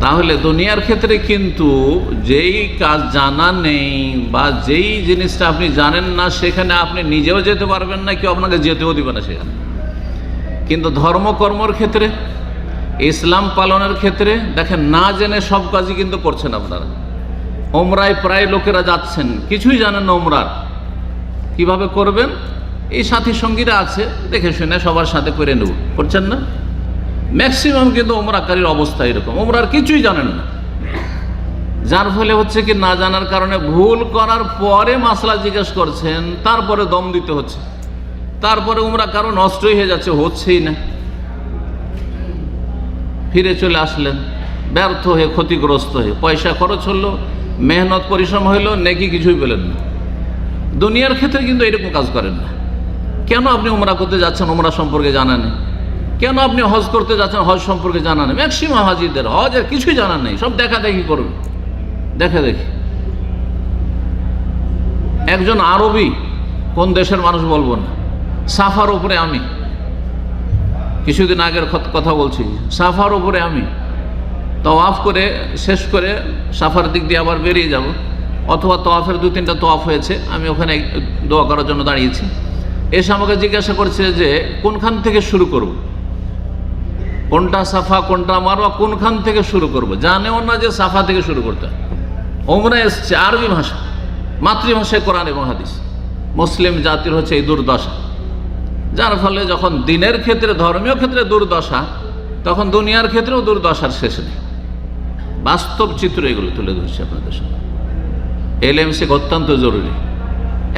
তাহলে দুনিয়ার ক্ষেত্রে কিন্তু যেই কাজ জানা নেই বা যেই জিনিসটা আপনি জানেন না, সেখানে আপনি নিজেও যেতে পারবেন না, কেউ আপনাকে যেতেও দিবে না সেখানে। কিন্তু ধর্মকর্মর ক্ষেত্রে, ইসলাম পালনের ক্ষেত্রে, দেখেন, না জেনে সব কাজই কিন্তু করছেন আপনারা। ওমরায় প্রায় লোকেরা যাচ্ছেন, কিছুই জানেন না ওমরার। কীভাবে করবেন? এই সাথী সঙ্গীরা আছে, দেখে শুনে সবার সাথে করে নেব। করছেন না? ম্যাক্সিমাম কিন্তু ওমরাকারীর অবস্থা এরকম। ওমরার কিছুই জানেন না। যার ফলে হচ্ছে কি না জানার কারণে ভুল করার পরে মাসলা জিজ্ঞেস করছেন, তারপরে দম দিতে হচ্ছে। তারপরে উমরা কারও নষ্টই হয়ে যাচ্ছে, হচ্ছেই না। ফিরে চলে আসলেন, ব্যর্থ হয়ে, ক্ষতিগ্রস্ত হয়ে। পয়সা খরচ হলো, মেহনত পরিশ্রম হইল নেকি কিছুই পেলেন না। দুনিয়ার ক্ষেত্রে কিন্তু এরকম কাজ করেন না। কেন আপনি উমরা করতে যাচ্ছেন, উমরা সম্পর্কে জানা নেই। কেন আপনি হজ করতে যাচ্ছেন? হজ সম্পর্কে জানা নেই। ম্যাক্সিমাম হাজিদের হজের কিছুই জানা নেই। সব দেখা দেখি করবে। দেখা দেখি। একজন আরবি, কোন দেশের মানুষ বলব না। সাফার উপরে আমি। কিছুদিন আগের কথা বলছি। সাফার উপরে আমি। তওয়াফ করে, শেষ করে সাফার দিক দিয়ে আবার বেরিয়ে যাব। অথবা তওয়াফের দু তিনটা তওয়াফ হয়েছে। আমি ওখানে দোয়া করার জন্য দাঁড়িয়েছি। এসে আমাকে জিজ্ঞাসা করছে যে, কোনখান থেকে শুরু করব। কোনটা সাফা, কোনটা মারোয়া কোনখান থেকে শুরু করব। জানেও না যে সাফা থেকে শুরু করতে হয়। ওমরা এসছে আরবি ভাষা, মাতৃভাষায় কোরআন এবং হাদিস। মুসলিম জাতির হচ্ছে এই দুর্দশা। যার ফলে যখন দিনের ক্ষেত্রে, ধর্মীয় ক্ষেত্রে দুর্দশা, তখন দুনিয়ার ক্ষেত্রেও দুর্দশার শেষ নেই। বাস্তব চিত্র এগুলো তুলে ধরছে আপনাদের সামনে। এলএম শেখ অত্যন্ত জরুরি।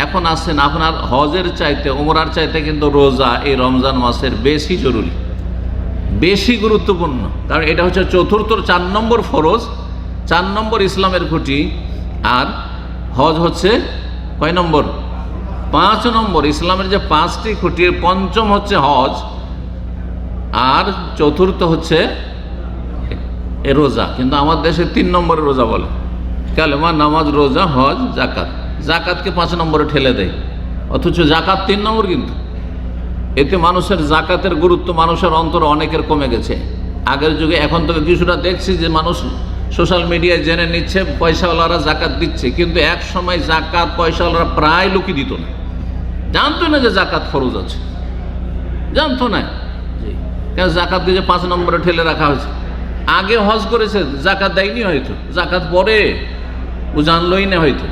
এখন আসছেন আপনার হজের চাইতে ওমরার চাইতে কিন্তু রোজা এই রমজান মাসের বেশি জরুরি। বেশি গুরুত্বপূর্ণ। কারণ এটা হচ্ছে চতুর্থ, চার নম্বর ফরজ, চার নম্বর ইসলামের খুঁটি, আর হজ হচ্ছে কয় নম্বর? পাঁচ নম্বর, ইসলামের যে পাঁচটি খুঁটির পঞ্চম হচ্ছে হজ, আর চতুর্থ হচ্ছে রোজা। কিন্তু আমার দেশে তিন নম্বরে রোজা বলে। কালেমা, নামাজ, রোজা, হজ, জাকাত। জাকাতকে পাঁচ নম্বরে ঠেলে দেয়। অথচ জাকাত তিন নম্বর কিন্তু। এতে মানুষের জাকাতের গুরুত্ব মানুষের অন্তর অনেকের কমে গেছে। আগের যুগে এখন তো কিছুটা দেখছি যে মানুষ সোশ্যাল মিডিয়ায় জেনে নিচ্ছে, পয়সাওয়ালারা জাকাত দিচ্ছে, কিন্তু এক সময় জাকাত পয়সাওয়ালারা প্রায় লোকই দিত না। জানতো না যে জাকাত ফরজ আছে। জানতো না। কেন জাকাত দিয়ে যে পাঁচ নম্বরে ঠেলে রাখা হয়েছে? আগে হজ করেছে, জাকাত দেয়নি হয়তো। জাকাত পরে ও জানলই না হয়তো।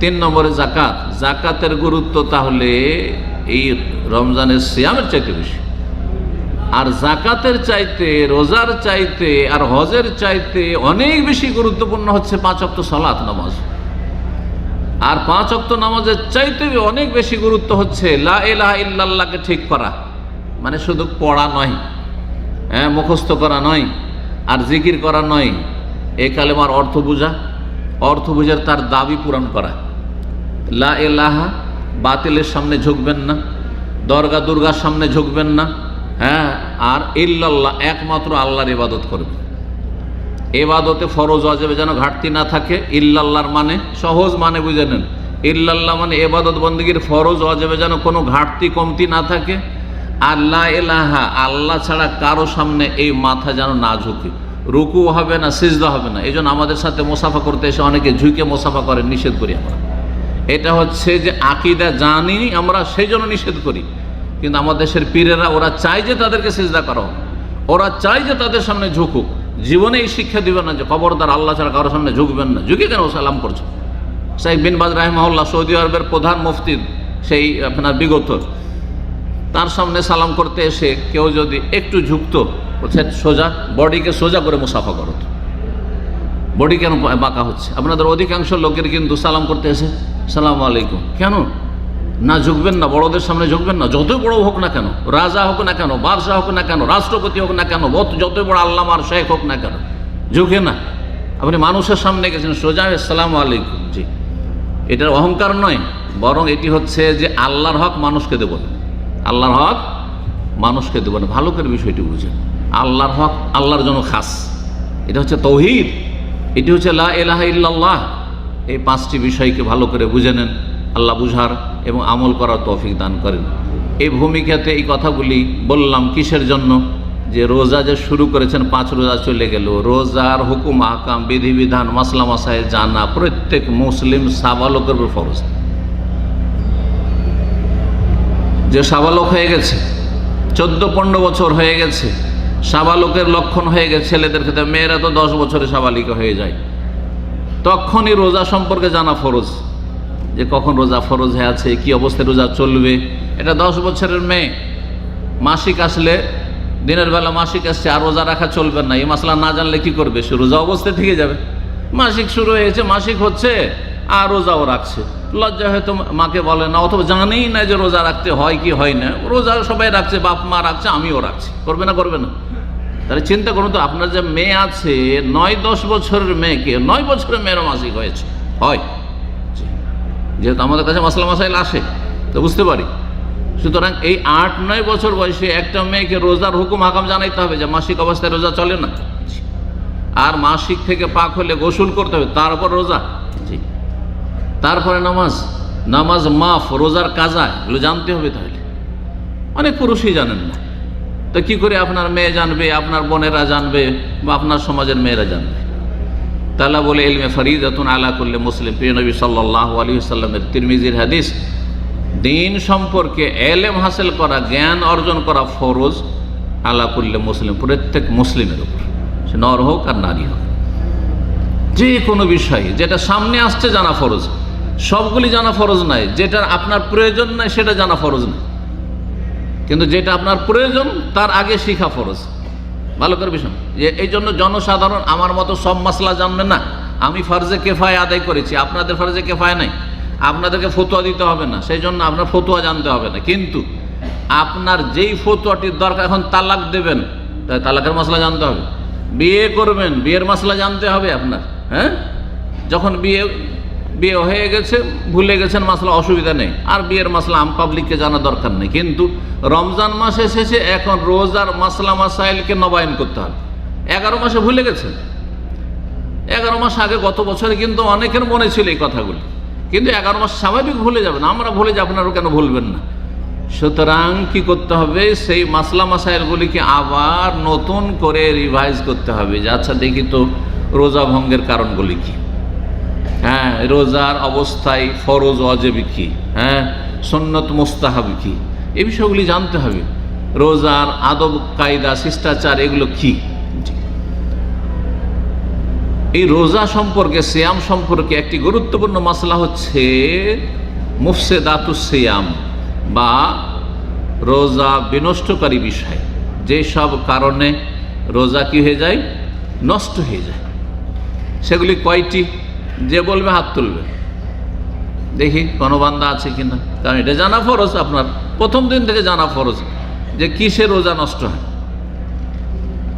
তিন নম্বরে জাকাত। জাকাতের গুরুত্ব তাহলে এই রমজানের সিয়ামের চাইতে বেশি। আর জাকাতের চাইতে, রোজার চাইতে আর হজের চাইতে অনেক বেশি গুরুত্বপূর্ণ হচ্ছে পাঁচ অক্ত সালাত নামাজ। আর পাঁচ অক্ত নামাজের চাইতে অনেক বেশি গুরুত্ব হচ্ছে লা ইলাহা ইল্লাল্লাহকে ঠিক করা। মানে শুধু পড়া নয় হ্যাঁ মুখস্থ করা নয়, আর জিকির করা নয়, এ কালেমার অর্থ বোঝা, অর্থ বুঝার তার দাবি পূরণ করা। লা এলাহা বাতিলের সামনে ঝুঁকবেন না, দরগা দুর্গার সামনে ঝুঁকবেন না হ্যাঁ আর ইল্লাল্লাহ একমাত্র আল্লাহর ইবাদত করবেন এবাদতে ফরজ অজেবে যেন ঘাটতি না থাকে, ইল্লাল্লাহর মানে সহজ মানে বুঝে নেন। ইল্লাল্লাহ মানে এবাদত বন্দীগীর ফরজ অজেবে যেন কোনো ঘাটতি, কমতি না থাকে আল্লাহ এলাহা আল্লাহ ছাড়া কারও সামনে এই মাথা যেন না ঝুঁকে। রুকু হবে না, সিজদা হবে না এই আমাদের সাথে মোসাফা করতে এসে অনেকে ঝুঁকে মোসাফা করেন, নিষেধ করি আমরা। এটা হচ্ছে যে আকিদা জানি, আমরা সেই জন্য নিষেধ করি। কিন্তু আমাদের দেশের পীরেরা, ওরা চায় যে তাদেরকে সিজদা করা ওরা চায় যে তাদের সামনে ঝুঁকুক। জীবনে এই শিক্ষা দিবে না যে খবরদার আল্লাহ ছাড়া কারোর সামনে ঝুঁকবেন না। ঝুঁকে কেন সালাম করছ? সাইক বিন বাজ রাহিমাহুল্লাহ, সৌদি আরবের প্রধান মুফতি সেই আপনার বিগত, তার সামনে সালাম করতে এসে কেউ যদি একটু ঝুঁকতো সোজা, বডিকে সোজা করে মুসাফা করো। তো। বডি কেন বাঁকা হচ্ছে? আপনাদের অধিকাংশ লোকের কিন্তু সালাম করতে এসে, সালাম আলাইকুম। কেন? না ঝুঁকবেন না, বড়দের সামনে ঝুঁকবেন না। যতই বড় হোক না কেন, রাজা হোক না কেন, বাদশাহ হোক না কেন, রাষ্ট্রপতি হোক না কেন যতই বড় আল্লাহ আর শেখ হোক না কেন, ঝুঁকে না। আপনি মানুষের সামনে গেছেন, সোজা সালাম আলাইকুম। জি। এটার অহংকার নয়, বরং এটি হচ্ছে যে আল্লাহর হক মানুষকে দেব আল্লাহর হক মানুষকে দেব না। ভালো করে বিষয়টি বুঝেন। আল্লাহর হক আল্লাহর জন্য খাস। এটা হচ্ছে তৌহিদ। এটি হচ্ছে লা এলাহা ইল্লাল্লাহ। এই পাঁচটি বিষয়কে ভালো করে বুঝে নেন। আল্লাহ বুঝার এবং আমল করার তৌফিক দান করেন। এই ভূমিকাতে এই কথাগুলি বললাম কিসের জন্য? যে রোজা যে শুরু করেছেন, পাঁচ রোজা চলে গেল। রোজার হুকুম আকাম বিধিবিধান, মাসলা মাসায় জানা প্রত্যেক মুসলিম সাবালকের উপর ফরজ। যে সাবালক হয়ে গেছে, চোদ্দ পনেরো বছর হয়ে গেছে সাবালকের লক্ষণ হয়ে গেছে ছেলেদের ক্ষেত্রে। মেয়েরা তো দশ বছরে সাবালিকা হয়ে যায়। তখনই রোজা সম্পর্কে জানা ফরজ। যে কখন রোজা ফরজ হয়ে আছে, কি অবস্থায় রোজা চলবে, এটা দশ বছরের মেয়ে। মাসিক আসলে, দিনের বেলা মাসিক আসছে, আর রোজা রাখা চলবে না। এই মশলা না জানলে কি করবে? সে রোজা অবস্থায় থেকে যাবে। মাসিক শুরু হয়েছে, মাসিক হচ্ছে, আর রোজাও রাখছে। লজ্জা হয়তো মাকে বলে না, অথবা জানেই না যে রোজা রাখতে হয় কি হয় না। রোজা সবাই রাখছে, বাপ মা রাখছে, আমিও রাখছি। করবে না করবে না। তাহলে চিন্তা করুন তো, আপনার যে মেয়ে আছে, নয় দশ বছরের মেয়েকে, নয় বছরের মেয়েরও মাসিক হয়েছে। হয়। যেহেতু আমাদের কাছে মশলা মশাইল আসে, তো বুঝতে পারি। সুতরাং এই আট, নয় বছর বয়সে একটা মেয়েকে রোজার হুকুম, হাকাম জানাইতে হবে যে মাসিক অবস্থায় রোজা চলে না। আর মাসিক থেকে পাক হলে গোসল করতে হবে তারপর রোজা। তারপরে নামাজ নামাজ মাফ, রোজার কাজা, এগুলো জানতে হবে তাহলে। অনেক পুরুষই জানেন না। তো কি করে আপনার মেয়ে জানবে, আপনার বোনেরা জানবে, বা আপনার সমাজের মেয়েরা জানবে? তালা বলে এলমে ফরিদাতুন আলা করলে মুসলিম। প্রিয় নবী সাল্লাহ আলী সাল্লামের তিরমিজির হাদিস, দিন সম্পর্কে এলেম হাসিল করা, জ্ঞান অর্জন করা ফরজ আলা করলে মুসলিম। প্রত্যেক মুসলিমের উপর। সে নর হোক আর নারী হোক। যে কোনো বিষয়ে, যেটা সামনে আসছে জানা ফরজ। সবগুলি জানা ফরজ নাই। যেটা আপনার প্রয়োজন নাই, সেটা জানা ফরজ নাই। কিন্তু যেটা আপনার প্রয়োজন, তার আগে শিখা ফরজ। ভালো করে বিষয়। এই জন্য জনসাধারণ আমার মতো সব মশলা জানবে না। আমি ফরজে কেফায় আদায় করেছি, আপনাদের ফরজে কেফায় নাই। আপনাদেরকে ফতুয়া দিতে হবে না, সেই জন্য আপনার ফতুয়া জানতে হবে না। কিন্তু আপনার যেই ফতুয়াটির দরকার, এখন তালাক দেবেন, তাই তালাকের মশলা জানতে হবে। বিয়ে করবেন, বিয়ের মশলা জানতে হবে আপনার হ্যাঁ? যখন বিয়ে বিয়ে হয়ে গেছে, ভুলে গেছেন, মাসলা অসুবিধা নেই। আর বিয়ের মাসলা আম পাবলিককে জানা দরকার নেই। কিন্তু রমজান মাস শেষে এখন রোজার মাসলা মাসাইলকে নবায়ন করতে হবে। এগারো মাসে ভুলে গেছেন? এগারো মাস আগে গত বছরে কিন্তু অনেকের মনে ছিল এই কথাগুলি। কিন্তু এগারো মাস স্বাভাবিক ভুলে যাবেন। আমরা ভুলে যাব আপনারও কেন ভুলবেন না? সুতরাং কি করতে হবে? সেই মাসলা মাসাইলগুলিকে আবার নতুন করে রিভাইজ করতে হবে। যে আচ্ছা দেখি তো রোজা ভঙ্গের কারণগুলি কি? রোজার অবস্থায় ফরজ অজেব কি হ্যাঁ? সন্নত মুস্তাহাব কি? এই বিষয়গুলি জানতে হবে। রোজার আদব, কায়দা, শিষ্টাচার, এগুলো কি? এই রোজা সম্পর্কে, সিয়াম সম্পর্কে একটি গুরুত্বপূর্ণ মশলা হচ্ছে মুফসে দাতু সিয়াম বা রোজা বিনষ্টকারী বিষয়। যেসব কারণে রোজা কি হয়ে যায়? নষ্ট হয়ে যায়। সেগুলি কয়টি? যে বলবে হাত তুলবে। দেখি কোনো বান্দা আছে কিনা। কারণ এটা জানা ফরজ, আপনার প্রথম দিন থেকে জানা ফরজ যে কিসে রোজা নষ্ট হয়।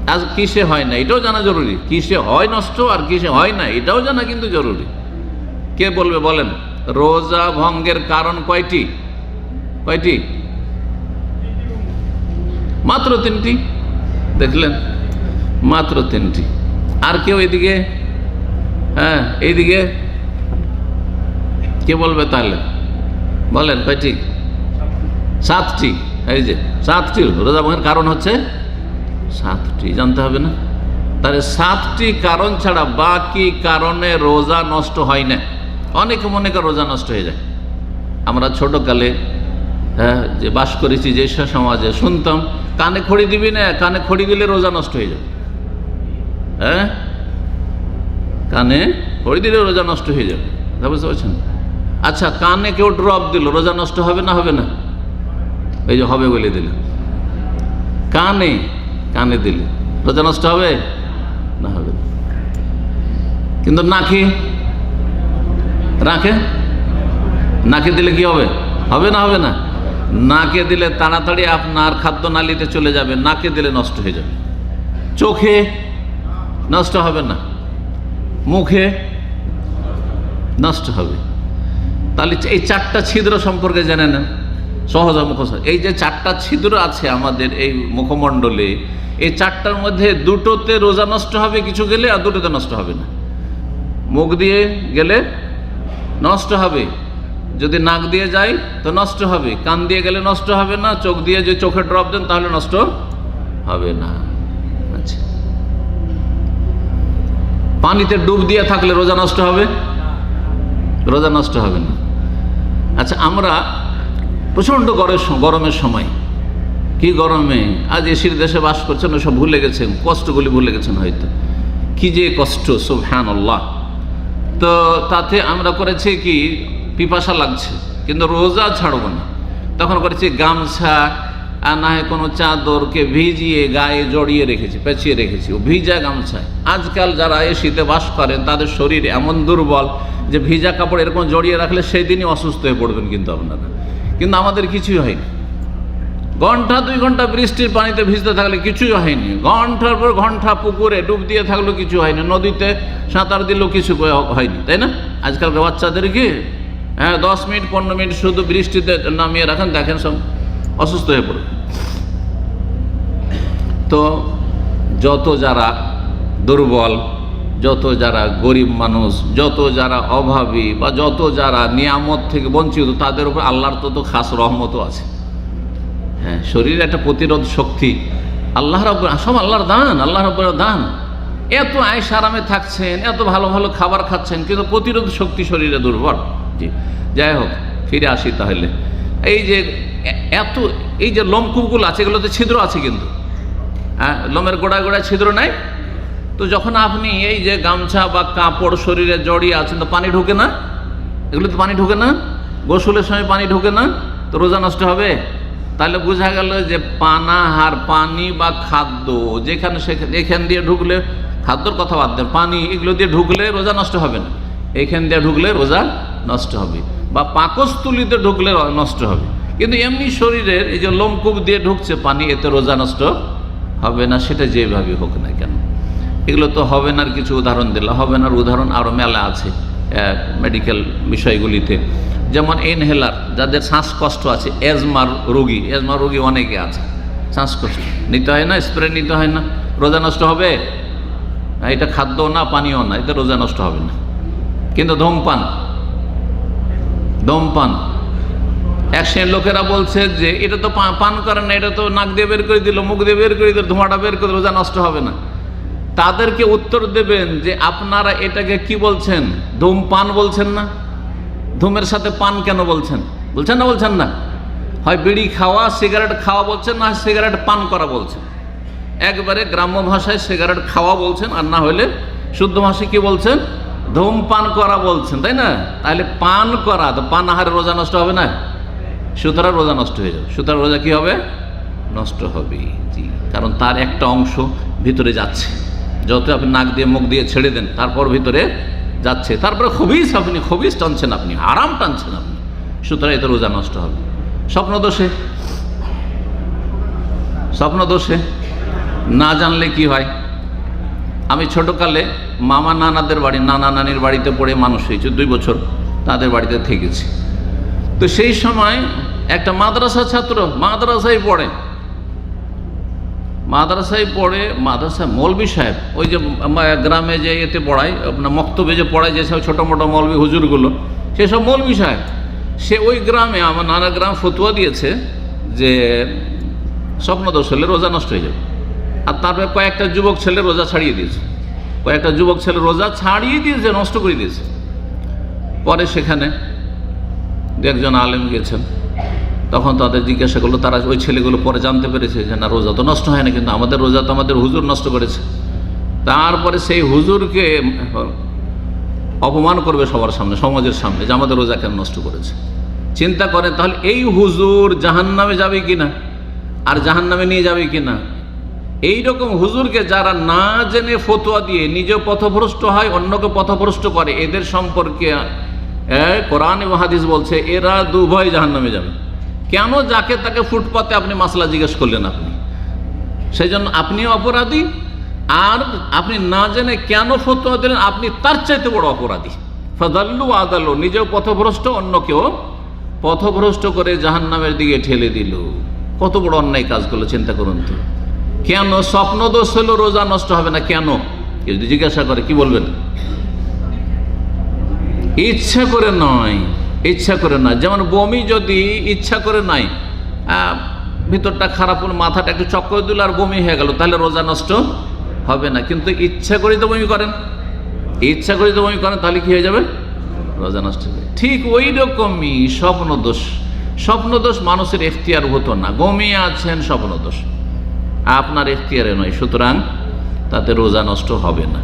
আজ কিসে হয় না, এটাও জানা জরুরি। কিসে হয় নষ্ট আর কিসে হয় না, এটাও জানা কিন্তু জরুরি। কে বলবে বলেন? রোজা ভঙ্গের কারণ কয়টি? কয়টি? মাত্র তিনটি। দেখলেন? মাত্র তিনটি। আর কেউ এদিকে হ্যাঁ এইদিকে। কে বলবে তাহলে? বলেন, কয়টি? সাতটি। এই যে, সাতটি। রোজা ভঙ্গের কারণ হচ্ছে সাতটি, জানতে হবে না? তাহলে সাতটি কারণ ছাড়া বাকি কারণে রোজা নষ্ট হয় না। অনেকে মনে করে রোজা নষ্ট হয়ে যায়। আমরা ছোটকালে হ্যাঁ যে বাস করেছি, যে সমাজে শুনতাম, কানে খড়ি দিবি না, কানে খড়ি দিলে রোজা নষ্ট হয়ে যাবে হ্যাঁ? কানে খড়ি দিলে রোজা নষ্ট হয়ে যাবে। তা বুঝতে পারছেন? আচ্ছা কানে কেউ ড্রপ দিল, রোজা নষ্ট হবে না হবে না? এই যে হবে বলে দিল কানে কানে দিলে। রোজা নষ্ট হবে? না, হবে। কিন্তু নাকে রাখে নাকে দিলে কি হবে? হবে না হবে না? নাকে দিলে তাড়াতাড়ি আপনার খাদ্য নালিতে চলে যাবে, নাকে দিলে নষ্ট হয়ে যাবে। চোখে নষ্ট হবে না। মুখে নষ্ট হবে। তাহলে এই চারটা ছিদ্র সম্পর্কে জেনে নেন। সহজ মুখোশ এই যে চারটা ছিদ্র আছে আমাদের এই মুখমণ্ডলে, এই চারটার মধ্যে দুটোতে রোজা নষ্ট হবে কিছু গেলে আর দুটোতে নষ্ট হবে না। মুখ দিয়ে গেলে নষ্ট হবে। যদি নাক দিয়ে যায় তো নষ্ট হবে। কান দিয়ে গেলে নষ্ট হবে না। চোখ দিয়ে যে চোখে ড্রপ দেন তাহলে নষ্ট হবে না। পানিতে ডুব দিয়ে থাকলে রোজা নষ্ট হবে? রোজা নষ্ট হবে না। আচ্ছা আমরা প্রচণ্ড গরমের সময়। কি গরমে? আজ এসির দেশে বাস করছেন সব ভুলে গেছেন, কষ্টগুলি ভুলে গেছেন হয়তো। কি যে কষ্ট সুবহান আল্লাহ তো তাতে আমরা করেছি কি, পিপাসা লাগছে, কিন্তু রোজা ছাড়বো না। তখন করেছি গামছা আর না হয় কোনো চাদরকে ভিজিয়ে গায়ে জড়িয়ে রেখেছি, পেঁচিয়ে রেখেছি, ও ভিজা গামছায়। আজকাল যারা এই শীতে বাস করেন, তাদের শরীর এমন দুর্বল যে ভিজা কাপড় এরকম জড়িয়ে রাখলে সেই দিনই অসুস্থ হয়ে পড়বেন কিন্তু আপনারা। কিন্তু আমাদের কিছুই হয়নি। ঘণ্টা দুই ঘণ্টা বৃষ্টির পানিতে ভিজতে থাকলে কিছুই হয়নি। ঘণ্টার পর ঘণ্টা পুকুরে ডুব দিয়ে থাকলেও কিছু হয়নি। নদীতে সাঁতার দিলেও কিছু হয়নি, তাই না? আজকালকার বাচ্চাদেরকে হ্যাঁ দশ মিনিট, পনেরো মিনিট শুধু বৃষ্টিতে নামিয়ে রাখেন, দেখেন সব অসুস্থ হয়ে পড়বে তো যত যারা দুর্বল, যত যারা গরিব মানুষ, যত যারা অভাবী বা যত যারা নিয়ামত থেকে বঞ্চিত, তাদের উপর আল্লাহর তো তো খাস রহমতও আছে। হ্যাঁ শরীরে একটা প্রতিরোধ শক্তি আল্লাহ রব সব আল্লাহর দান আল্লাহ রব্বর দান। এত আয়স আরামে থাকছেন, এত ভালো ভালো খাবার খাচ্ছেন, কিন্তু প্রতিরোধ শক্তি শরীরে দুর্বল। জি, যাই হোক, ফিরে আসি তাহলে। এই যে এত, এই যে লোমকূপগুলো আছে, এগুলোতে ছিদ্র আছে কিন্তু। লোমের গোড়ায় গোড়ায় ছিদ্র নাই? তো যখন আপনি এই যে গামছা বা কাপড় শরীরে জড়িয়ে আছেন, তো পানি ঢোকে না? এগুলো তো পানি ঢোকে না? গোসলের সময় পানি ঢোকে না? তো রোজা নষ্ট হবে? তাহলে বোঝা গেল যে পানাহার পানি বা খাদ্য, যেখানে সেখানে এখান দিয়ে ঢুকলে খাদ্যর কথা বাদ দেন, পানি এগুলো দিয়ে ঢুকলে রোজা নষ্ট হবে না। এখান দিয়ে ঢুকলে রোজা নষ্ট হবে বা পাকস্থলিতে ঢুকলে নষ্ট হবে। কিন্তু এমনি শরীরের এই যে লোমকূপ দিয়ে ঢুকছে পানি, এতে রোজা নষ্ট হবে না, সেটা যেভাবে হোক না কেন। এগুলো তো হবে না কিছু উদাহরণ দিলে হবে না উদাহরণ আরও মেলা আছে মেডিকেল বিষয়গুলিতে। যেমন ইনহেলার যাদের শ্বাসকষ্ট আছে এজমার রোগী এজমার রোগী অনেকে আছে, শ্বাসকষ্ট। নিতে হয় না স্প্রে নিতে হয় না, রোজা নষ্ট হবে? এটা খাদ্য না পানীয় না এটা রোজা নষ্ট হবে না। কিন্তু ধূমপান ধূমপান এক শ্রেণির লোকেরা বলছে যে, এটা তো পান করে না, এটা তো নাক দিয়ে বের করে দিল, মুখ দিয়ে বের করে দিল, ধোঁয়াটা বের করে রোজা নষ্ট হবে না। তাদেরকে উত্তর দেবেন যে, আপনারা এটাকে কি বলছেন? ধূমপান বলছেন না? ধূমের সাথে পান কেন বলছেন? বলছেন না বলছেন না। হয় বিড়ি খাওয়া, সিগারেট খাওয়া বলছেন না, সিগারেট পান করা বলছেন? একবারে গ্রাম্য ভাষায় সিগারেট খাওয়া বলছেন, আর না হলে শুদ্ধ ভাষায় কি বলছেন? ধূমপান করা বলছেন, তাই না? তাহলে পান করা, তো পান আহারে রোজা নষ্ট হবে না? সুতরাং রোজা নষ্ট হয়ে যাবে। সুতরাং রোজা কি হবে? নষ্ট হবে, জি। কারণ তার একটা অংশ ভিতরে যাচ্ছে। যত আপনি নাক দিয়ে, মুখ দিয়ে ছেড়ে দেন, তারপর ভিতরে যাচ্ছে। তারপরে খবিস আপনি, খবিস টানছেন আপনি আরাম টানছেন আপনি। সুতরাং এতে রোজা নষ্ট হবে। স্বপ্ন দোষে? স্বপ্ন দোষে? না জানলে কি হয়? আমি ছোটকালে মামা নানাদের বাড়ি, নানা নানির বাড়িতে পড়ে মানুষ হয়েছে, দুই বছর তাদের বাড়িতে থেকেছি। তো সেই সময় একটা মাদ্রাসা ছাত্র মাদ্রাসায় পড়ে। মাদ্রাসায় পড়ে, মাদ্রাসা মৌলবি সাহেব, ওই যে গ্রামে যে এতে পড়ায়, আপনার মক্তবে যে পড়ায় যেসব ছোটো মোটো মৌলবি হুজুরগুলো সেসব মৌলবি সাহেব। সে ওই গ্রামে আমার নানা গ্রাম ফতুয়া দিয়েছে যে স্বপ্নদোষ হলে রোজা নষ্ট হয়ে যাবে। আর তারপরে কয়েকটা যুবক ছেলে রোজা ছাড়িয়ে দিয়েছে। কয়েকটা যুবক ছেলে রোজা ছাড়িয়ে দিয়েছে, নষ্ট করে দিয়েছে। পরে সেখানে দু একজন আলেম গেছেন। তখন তাদের জিজ্ঞাসা করল, তারা ওই ছেলেগুলো পরে জানতে পেরেছে যে না, রোজা তো নষ্ট হয় না, কিন্তু আমাদের রোজা তো আমাদের হুজুর নষ্ট করেছে। তারপরে সেই হুজুরকে অপমান করবে সবার সামনে, সমাজের সামনে, যে আমাদের রোজা কেন নষ্ট করেছে? চিন্তা করেন, তাহলে এই হুজুর জাহান নামে যাবে কিনা? আর জাহান নামে নিয়ে যাবে কিনা? এই রকম হুজুরকে যারা না জেনে ফতোয়া দিয়ে নিজ পথভ্রষ্ট হয়, অন্যকে পথভ্রষ্ট করে, এদের সম্পর্কে কোরআন এবং বলছে, এরা দুভয় জাহান নামে যাবে। কেন যাকে তাকে ফুটপাতে আপনি মাসলা জিজ্ঞেস করলেন আপনি? সেই জন্য আপনিও অপরাধী, আর আপনি না জেনে কেন ফতোয়া দিলেন, আপনি তার চাইতে বড় অপরাধী। ফাদাল্লু আদাল্লু নিজেও পথভ্রষ্ট, অন্যকেও পথভ্রষ্ট করে জাহান নামের দিকে ঠেলে দিল। কত বড় অন্যায় কাজ করল, চিন্তা করুন তো। কেন স্বপ্ন দোষ হলো, রোজা নষ্ট হবে না, কেন? যদি জিজ্ঞাসা করে, কি বলবেন? ইচ্ছা করে নয়। ইচ্ছা করে নয় যেমন বমি যদি ইচ্ছা করে নাই ভিতরটা খারাপ হলো, মাথাটা একটু চক্কর দিল আর বমি হয়ে গেল, তাহলে রোজা নষ্ট হবে না। কিন্তু ইচ্ছা করে তো বমি করেন। ইচ্ছা করে তো বমি করেন, তাহলে কি হয়ে যাবে? রোজা নষ্ট হয়ে ঠিক ওই রকমই স্বপ্ন দোষ মানুষের এখতিয়ার হতো না। ঘুমিয়ে আছেন স্বপ্ন দোষ আপনার এখতিয়ারে নয়, সুতরাং তাতে রোজা নষ্ট হবে না।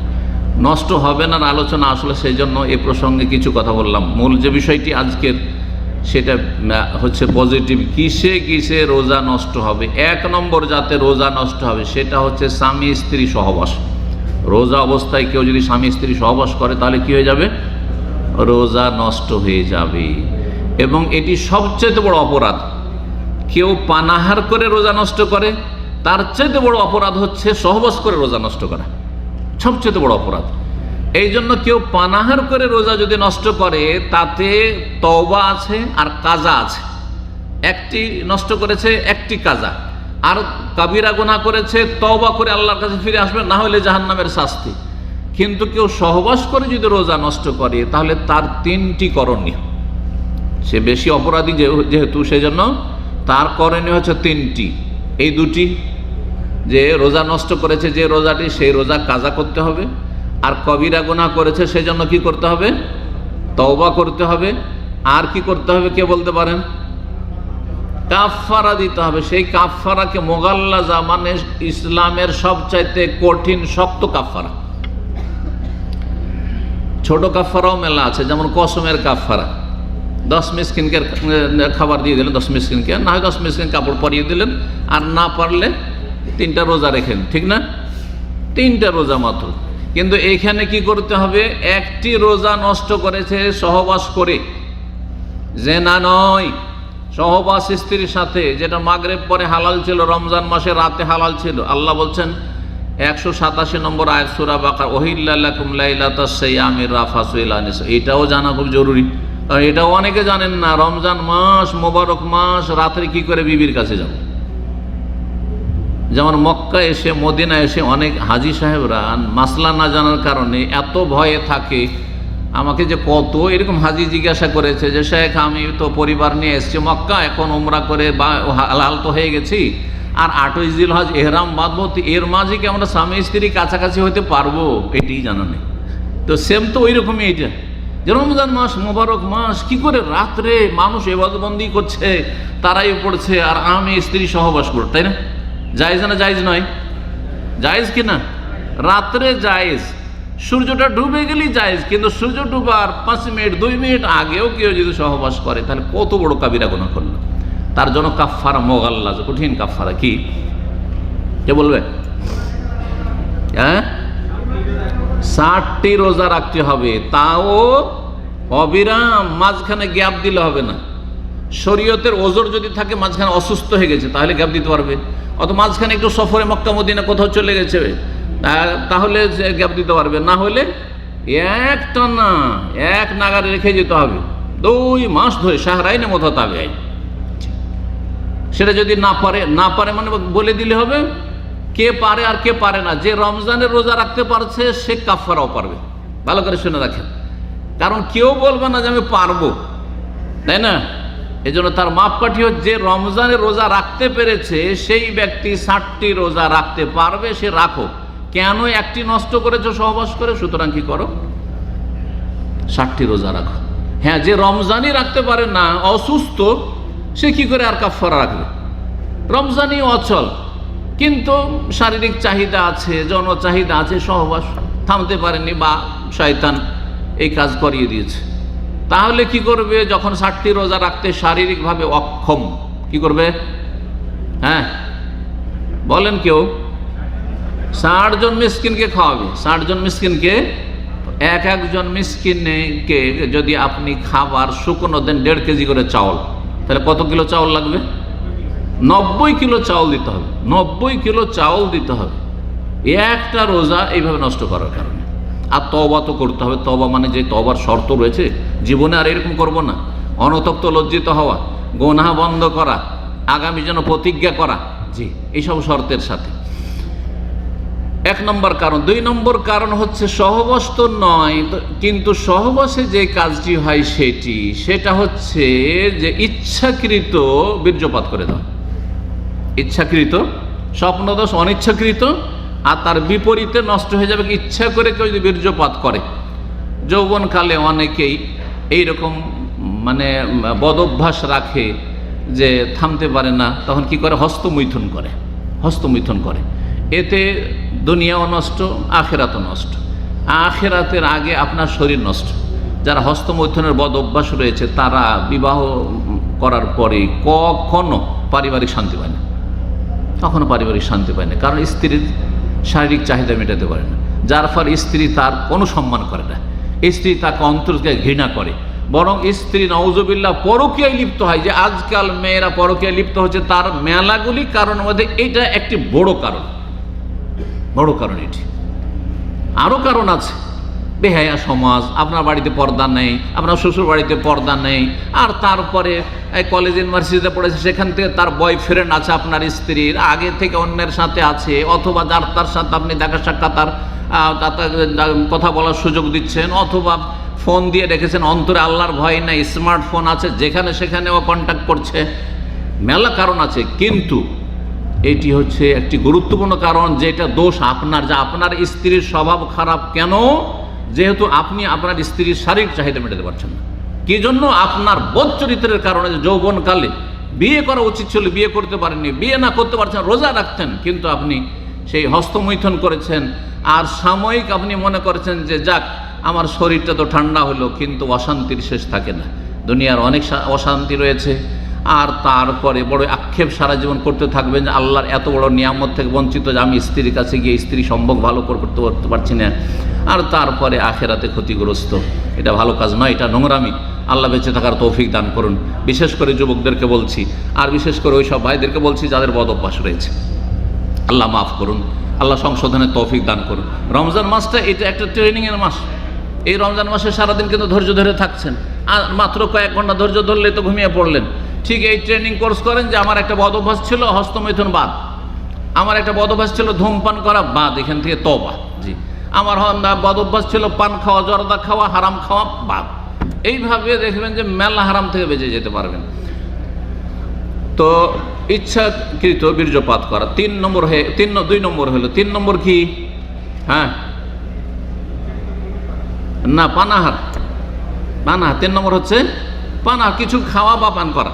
নষ্ট হবে না আলোচনা আসলে সেই জন্য এ প্রসঙ্গে কিছু কথা বললাম। মূল যে বিষয়টি আজকের, সেটা হচ্ছে পজিটিভ কিসে কিসে রোজা নষ্ট হবে? এক নম্বর যাতে রোজা নষ্ট হবে, সেটা হচ্ছে স্বামী স্ত্রী সহবাস। রোজা অবস্থায় কেউ যদি স্বামী স্ত্রী সহবাস করে, তাহলে কি হয়ে যাবে? রোজা নষ্ট হয়ে যাবে। এবং এটি সবচেয়ে বড় অপরাধ। কেউ পানাহার করে রোজা নষ্ট করে, তার চাইতে বড় অপরাধ হচ্ছে সহবাস করে রোজা নষ্ট করা। সবচেয়ে বড় অপরাধ। এই জন্য কেউ পানাহার করে রোজা যদি নষ্ট করে, তাতে তওবা আছে আর কাজা আছে। একটি নষ্ট করেছে, একটি কাজা। আর কাবিরা গুনাহ করেছে, তওবা করে আল্লাহর কাছে ফিরে আসবে, না হলে জাহান্নামের শাস্তি। কিন্তু কেউ সহবাস করে যদি রোজা নষ্ট করে, তাহলে তার তিনটি করণীয়। সে বেশি অপরাধী যেহেতু, সেজন্য তার করণীয় হচ্ছে তিনটি। এই দুটি যে রোজা নষ্ট করেছে যে রোজাটি, সেই রোজা কাজা করতে হবে। আর কবিরা গুনাহ করেছে, সেজন্য কি করতে হবে? তওবা করতে হবে। আর কি করতে হবে, কে বলতে পারেন? কাফফারা দিতে হবে। সেই কাফফারাকে মোগাল্লাজা মানে ইসলামের সবচাইতে কঠিন, শক্ত কাফফারা। ছোট কাফফারাও মেলা আছে, যেমন কসমের কাফফারা। দশ মিসকিনকে খাবার দিয়ে দিলেন, দশ মিসকিনকে। না হয় দশ মিসকিন কাপড় পরিয়ে দিলেন, আর না পারলে তিনটা রোজা রেখেন, ঠিক না? তিনটা রোজা মাত্র। কিন্তু এইখানে কি করতে হবে? একটি রোজা নষ্ট করেছে, সহবাস করে। যে না নয়। সহবাস স্ত্রীর সাথে, যেটা মাগরেব পরে হালাল ছিল, রমজান মাসে রাতে হালাল ছিল। আল্লাহ বলছেন, একশো সাতাশি নম্বর আয়াত সুরা বাকার রাফাসুল আনিস এটাও জানা খুব জরুরি। আর এটাও অনেকে জানেন না, রমজান মাস, মোবারক মাস, রাত্রে কি করে বিবির কাছে যাব? যেমন মক্কা এসে, মদিনা এসে অনেক হাজি সাহেবরা মাসলা না জানার কারণে এত ভয়ে থাকে। আমাকে যে কত এরকম হাজি জিজ্ঞাসা করেছে যে, শেখ, আমি তো পরিবার নিয়ে এসেছি মক্কা, এখন উমরা করে বা হালাল তো হয়ে গেছি। আর আটই জিল হজ এহরাম বাঁধবো এর মাঝে কি আমরা স্বামী স্ত্রী কাছাকাছি হতে পারব? এটিই জানা নেই। তো সেম তো ওই রকমই এইটা যে রমজান মাস, মোবারক মাস, কি করে রাত্রে মানুষ এবাদবন্দি করছে, তারাই পড়ছে, আর আমি স্ত্রী সহবাস করো তাই না? জায়েজ না জায়েজ নয়। জায়েজ কি না রাত্রে জায়েজ। সূর্যটা ডুবে গেলেই জায়েজ, কিন্তু সূর্য ডুবার পাঁচ মিনিট, দুই মিনিট আগেও কেউ যদি সহবাস করে, তাহলে কত বড় কাবিরা গোনা করল। তার জন্য কাফারা মোগাল্লা কঠিন কাফারা কি? কে বলবে? হ্যাঁ? ষাটটি রোজা রাখতে হবে, তাও অবিরাম মাঝখানে গ্যাপ দিলে হবে না। শরীয়তের ওজোর যদি থাকে, মাঝখানে অসুস্থ হয়ে গেছে, তাহলে গ্যাপ দিতে পারবে। অত মাঝখানে একটু সফরে মক্কা, মদিনা কোথাও চলে গেছে তাহলে গ্যাপ দিতে পারবে। না হলে একটা না এক নাগারে রেখে যেতে হবে। দুই মাস ধরে সাহারাই না মতো তাবে সেটা যদি না পারে না পারে মানে বলে দিলে হবে, কে পারে আর কে পারে না। যে রমজানের রোজা রাখতে পারছে, সে কাফারাও পারবে। ভালো করে শুনে রাখেন। কারণ কেউ বলবে না যে আমি পারব। তাই না? এই জন্য তার মাপকাঠি হচ্ছে যে রমজানের রোজা রাখতে পেরেছে, সেই ব্যক্তি ষাটটি রোজা রাখতে পারবে, সে রাখো কেন একটি নষ্ট করেছ, সহবাস করে? সুতরাং কি করো? ষাটটি রোজা রাখো। হ্যাঁ যে রমজানই রাখতে পারে না, অসুস্থ, সে কি করে আর কাফারা রাখবে? রমজানই অচল। কিন্তু শারীরিক চাহিদা আছে জন চাহিদা আছে, সহবাস থামতে পারেনি বা শয়তান এই কাজ করিয়ে দিয়েছে। তাহলে কি করবে? যখন ষাটটি রোজা রাখতে শারীরিকভাবে অক্ষম, কি করবে? হ্যাঁ? বলেন কেউ। ষাট জন মিসকিনকে খাওয়াবে। ষাট জন মিসকিনকে, এক একজন মিসকিনকে যদি আপনি খাবার শুকনো দেন দেড় কেজি করে চাউল, তাহলে কত কিলো চাউল লাগবে? নব্বই কিলো চাউল দিতে হবে। নব্বই কিলো চাউল দিতে হবে। একটা রোজা এইভাবে নষ্ট করার কারণে। আর তো করতে হবে। তবা মানে যে তবার শর্ত রয়েছে, জীবনে আর এরকম করব না। অনতপ্ত লজ্জিত হওয়া গোনা বন্ধ করা, আগামী যেন প্রতিজ্ঞা করা। জি, এইসব শর্তের সাথে। এক নম্বর কারণ। দুই নম্বর কারণ হচ্ছে সহবাস তো নয় কিন্তু সহবাসে যে কাজটি হয় সেটি, সেটা হচ্ছে যে ইচ্ছাকৃত বীর্যপাত করে দেওয়া। ইচ্ছাকৃত, স্বপ্নদোষ অনিচ্ছাকৃত আর তার বিপরীতে নষ্ট হয়ে যাবে। ইচ্ছা করে কেউ যদি বীর্যপাত করে, যৌবনকালে অনেকেই এই রকম মানে বদভ্যাস রাখে যে থামতে পারে না, তখন কি করে? হস্তমৈথুন করে হস্তমৈথুন করে। এতে দুনিয়াও নষ্ট, আখেরাতও নষ্ট। আখেরাতের আগে আপনার শরীর নষ্ট। যারা হস্তমৈথুনের বদ অভ্যাস রয়েছে, তারা বিবাহ করার পরে কখনো পারিবারিক শান্তি পায় না। কখনো পারিবারিক শান্তি পায় না। কারণ স্ত্রীর শারীরিক চাহিদা মেটাতে পারে না। যার ফলে স্ত্রী তার কোনো সম্মান করে না। স্ত্রী তাকে অন্তরকে ঘৃণা করে। বরং স্ত্রী নওজবিল্লা পরকীয়ায় লিপ্ত হয় যে আজকাল মেয়েরা পরকীয়ায় লিপ্ত হচ্ছে, তার মেলাগুলি কারণ মধ্যে এটা একটি বড় কারণ। বড় কারণ এটি। আরও কারণ আছে। বেহায়া সমাজ, আপনার বাড়িতে পর্দা নেই, আপনার শ্বশুর বাড়িতে পর্দা নেই, আর তারপরে কলেজ ইউনিভার্সিটিতে পড়েছে, সেখান থেকে তার বয়ফ্রেন্ড আছে আপনার স্ত্রীর, আগে থেকে অন্যের সাথে আছে, অথবা যার তার সাথে আপনি দেখা সাক্ষাৎ তার কথা বলার সুযোগ দিচ্ছেন, অথবা ফোন দিয়ে রেখেছেন অন্তরে আল্লাহর ভয় নাই স্মার্টফোন আছে, যেখানে সেখানেও কন্ট্যাক্ট করছে। মেলা কারণ আছে, কিন্তু এটি হচ্ছে একটি গুরুত্বপূর্ণ কারণ, যেটা দোষ আপনার, যে আপনার স্ত্রীর স্বভাব খারাপ কেন? যেহেতু আপনি আপনার স্ত্রীর শারীরিক চাহিদা মেটাতে পারছেন না। কি জন্য আপনার বোধ চরিত্রের কারণে যৌবনকালে বিয়ে করা উচিত ছিল, বিয়ে করতে পারেননি, বিয়ে না করতে পারছেন, রোজা রাখতেন, কিন্তু আপনি সেই হস্তমৈথন করেছেন। আর সাময়িক আপনি মনে করেছেন যে, যাক, আমার শরীরটা তো ঠান্ডা হলো, কিন্তু অশান্তির শেষ থাকে না। দুনিয়ার অনেক অশান্তি রয়েছে। আর তারপরে বড় আক্ষেপ সারা জীবন করতে থাকবেন যে, আল্লাহর এত বড় নিয়ামত থেকে বঞ্চিত যে, আমি স্ত্রীর কাছে গিয়ে স্ত্রী সম্ভব ভালো করে করতে করতে পারছি না। আর তারপরে আখেরাতে ক্ষতিগ্রস্ত। এটা ভালো কাজ নয়, এটা নোংরামি। আল্লাহ বেঁচে থাকার তৌফিক দান করুন। বিশেষ করে যুবকদেরকে বলছি, আর বিশেষ করে ওই সব ভাইদেরকে বলছি যাদের বদ অভ্যাস রয়েছে। আল্লাহ মাফ করুন। আল্লাহ সংশোধনের তৌফিক দান করুন। রমজান মাসটা এটা একটা ট্রেনিংয়ের মাস। এই রমজান মাসে সারাদিন কিন্তু ধৈর্য ধরে থাকছেন। আর মাত্র কয়েক ঘণ্টা ধৈর্য ধরলে তো ঘুমিয়ে পড়লেন। ঠিক এই ট্রেনিং কোর্স করেন যে আমার একটা বদ অভ্যাস ছিল হস্তমৈথুন বাদ। আমার একটা বদ অভ্যাস ছিল ধূমপান করা বাদ, এখান থেকে তবা জি। আমার বদ অভ্যাস ছিল পান খাওয়া, জর্দা খাওয়া, হারাম খাওয়া, বাদ। এইভাবে দেখবেন যে মেলা হারাম থেকে বেঁচে যেতে পারবেন। তো ইচ্ছাকৃত বীর্যপাত করা। তিন নম্বর হয়ে তিন দুই নম্বর হলো। তিন নম্বর কি? হ্যাঁ। না, পানাহার। পানাহার। তিন নম্বর হচ্ছে পানাহার। কিছু খাওয়া বা পান করা।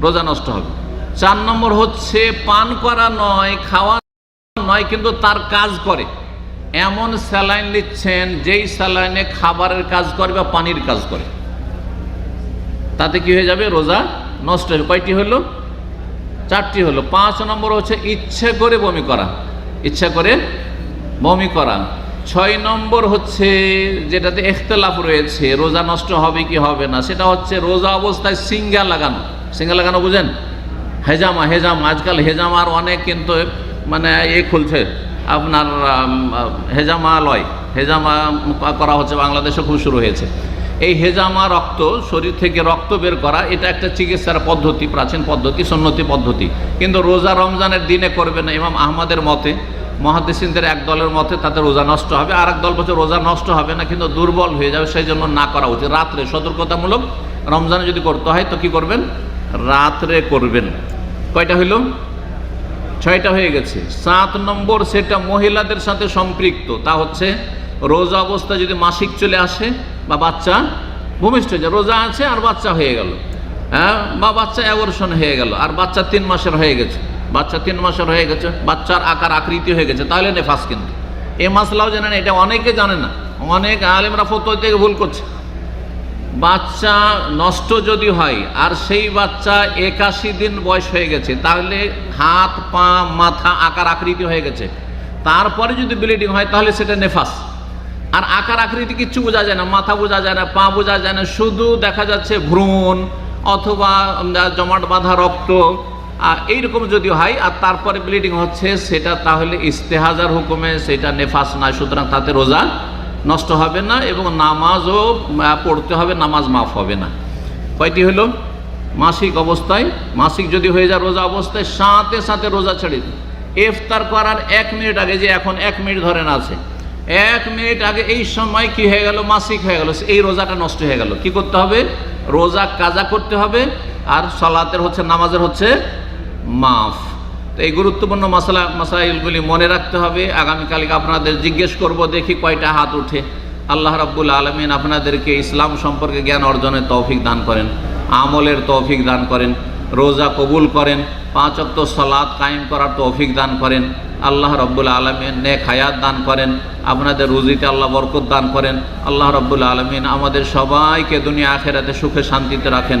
রোজা নষ্ট হবে। চার নম্বর হচ্ছে পান করা নয়, খাওয়া নয়, কিন্তু তার কাজ করে। এমন স্যালাইন নিচ্ছেন, যেই স্যালাইনে খাবারের কাজ করে বা পানির কাজ করে। তাতে কি হয়ে যাবে? রোজা নষ্ট হবে কয়টি হলো? চারটি হলো। পাঁচ নম্বর হচ্ছে ইচ্ছে করে বমি করা। ইচ্ছা করে বমি করা। ছয় নম্বর হচ্ছে যেটাতে এখতলাফ রয়েছে, রোজা নষ্ট হবে কি হবে না, সেটা হচ্ছে রোজা অবস্থায় সিঙ্গা লাগানো। সিঙ্গা লাগানো বুঝেন? হেজামা হেজামা, আজকাল হেজামার অনেক কিন্তু মানে এ খুলছে। আপনার আম, হেজামা করা হচ্ছে বাংলাদেশে খুব শুরু হয়েছে। এই হেজামা রক্ত শরীর থেকে রক্ত বের করা এটা একটা চিকিৎসার পদ্ধতি প্রাচীন পদ্ধতি সন্নতি পদ্ধতি। কিন্তু রোজা রমজানের দিনে করবে না ইমাম আহমদের মতে মহাদিসিনদের এক দলের মতে তাতে রোজা নষ্ট হবে আর এক দল বলছে রোজা নষ্ট হবে না কিন্তু দুর্বল হয়ে যাবে সেই জন্য না করা উচিত। রাত্রে সতর্কতামূলক রমজানে যদি করতে হয় তো কি করবেন? রাত্রে করবেন। কয়টা হইল? ছয়টা হয়ে গেছে। সাত নম্বর সেটা মহিলাদের সাথে সম্পৃক্ত। তা হচ্ছে, রোজা অবস্থা যদি মাসিক চলে আসে বা বাচ্চা, ভূমিষ্ঠ হয়ে রোজা আছে আর বাচ্চা হয়ে গেল। হ্যাঁ বা বাচ্চা অ্যাবর্ষণ হয়ে গেল, আর বাচ্চা তিন মাসের হয়ে গেছে। বাচ্চা তিন মাসের হয়ে গেছে, বাচ্চার আকার আকৃতি হয়ে গেছে, তাহলে নেফাস কিন্তু। এই মাসলাও জানেন এটা অনেকে জানে না। অনেক আলেমরা ফতো থেকে ভুল করছে। বাচ্চা নষ্ট যদি হয়, আর সেই বাচ্চা একাশি দিন বয়স হয়ে গেছে, তাহলে হাত, পা, মাথা, আকার আকৃতি হয়ে গেছে। তারপরে যদি ব্লিডিং হয়, তাহলে সেটা নেফাস। আর আকার আকৃতি কিচ্ছু বোঝা যায় না, মাথা বোঝা যায় না, পা বোঝা যায় না, শুধু দেখা যাচ্ছে ভ্রূণ অথবা জমাট বাঁধা রক্ত। এইরকম যদি হয়, আর তারপরে ব্লিডিং হচ্ছে, সেটা তাহলে ইস্তেহাজার হুকুমে সেটা নেফাস নয়, সুতরাং তাতে রোজা নষ্ট হবে না এবং নামাজও পড়তে হবে, নামাজ মাফ হবে না। কয়টি হলো? মাসিক অবস্থায়, মাসিক যদি হয়ে যায় রোজা অবস্থায়, সাথে সাথে রোজা ছেড়ে দিন। ইফতার করার এক মিনিট আগে যে এখন এক মিনিট ধরেন আছে। এক মিনিট আগে এই সময় কি হয়ে গেল? মাসিক হয়ে গেল। এই রোজাটা নষ্ট হয়ে গেল। কি করতে হবে? রোজা কাজা করতে হবে। আর সলাতের হচ্ছে, নামাজের হচ্ছে মাফ। তো এই গুরুত্বপূর্ণ মশলা, মশাইলগুলি মনে রাখতে হবে। আগামীকালকে আপনাদের জিজ্ঞেস করব, দেখি কয়টা হাত উঠে। আল্লাহ রাব্বুল আলমিন আপনাদেরকে ইসলাম সম্পর্কে জ্ঞান অর্জনের তৌফিক দান করেন, আমলের তৌফিক দান করেন, রোজা কবুল করেন, পাঁচ অক্ত সলাদ কায়েম করার তৌফিক দান করেন, আল্লাহ রব্বুল আলমিন নেক হায়াত দান করেন, আপনাদের রুজিতে আল্লাহ বরকত দান করেন, আল্লাহ রব্বুল আলমিন আমাদের সবাইকে দুনিয়া আখেরাতে সুখে শান্তিতে রাখেন।